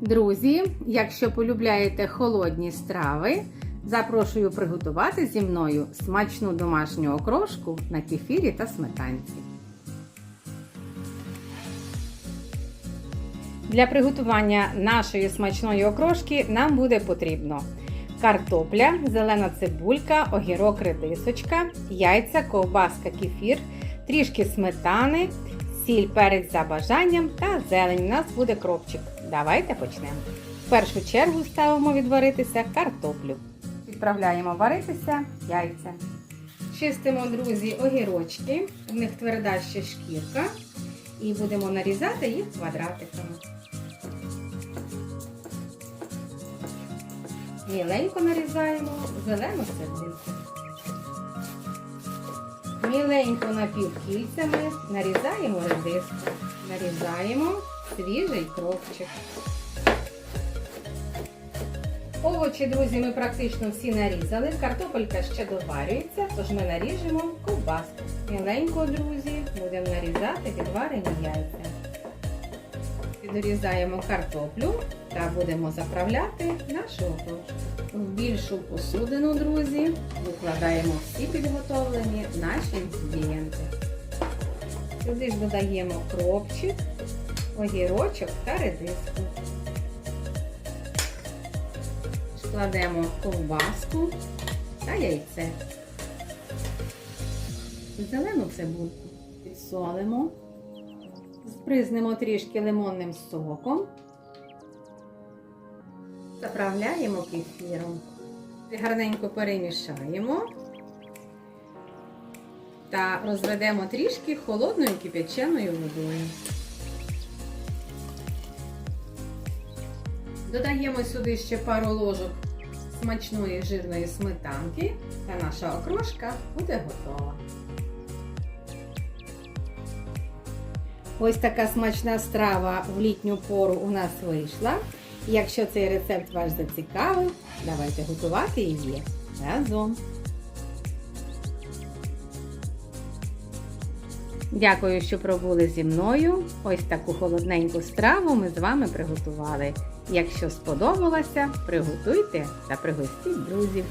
Друзі, якщо полюбляєте холодні страви, запрошую приготувати зі мною смачну домашню окрошку на кефірі та сметанці. Для приготування нашої смачної окрошки нам буде потрібно картопля, зелена цибулька, огірок, редисочка, яйця, ковбаска, кефір, трішки сметани, сіль, перець за бажанням та зелень. У нас буде кропчик. Давайте почнемо. В першу чергу ставимо відваритися картоплю. Відправляємо варитися яйця. Чистимо, друзі, огірочки. В них тверда ще шкірка. І будемо нарізати їх квадратиками. Міленько нарізаємо зелену цибульку. Міленько напівкільцями нарізаємо редиску. Нарізаємо свіжий кропчик. Овочі, друзі, ми практично всі нарізали. Картопелька ще доварюється, тож ми наріжемо ковбаску. Міленько, друзі, будемо нарізати відварені яйця. Підрізаємо картоплю та будемо заправляти нашу окрошку. В більшу посудину, друзі, викладаємо всі підготовлені наші інгредієнти. Сюди ж додаємо кропчик, огірочок та редиску. Складемо ковбаску та яйце. Зелену цибульку підсолимо, збризнемо трішки лимонним соком, заправляємо кефіром. Гарненько перемішаємо та розведемо трішки холодною кип'яченою водою. Додаємо сюди ще пару ложок смачної жирної сметанки та наша окрошка буде готова. Ось така смачна страва в літню пору у нас вийшла. Якщо цей рецепт вас зацікавив, давайте готувати її разом. Дякую, що пробули зі мною. Ось таку холодненьку страву ми з вами приготували. Якщо сподобалося, приготуйте та пригостіть друзів.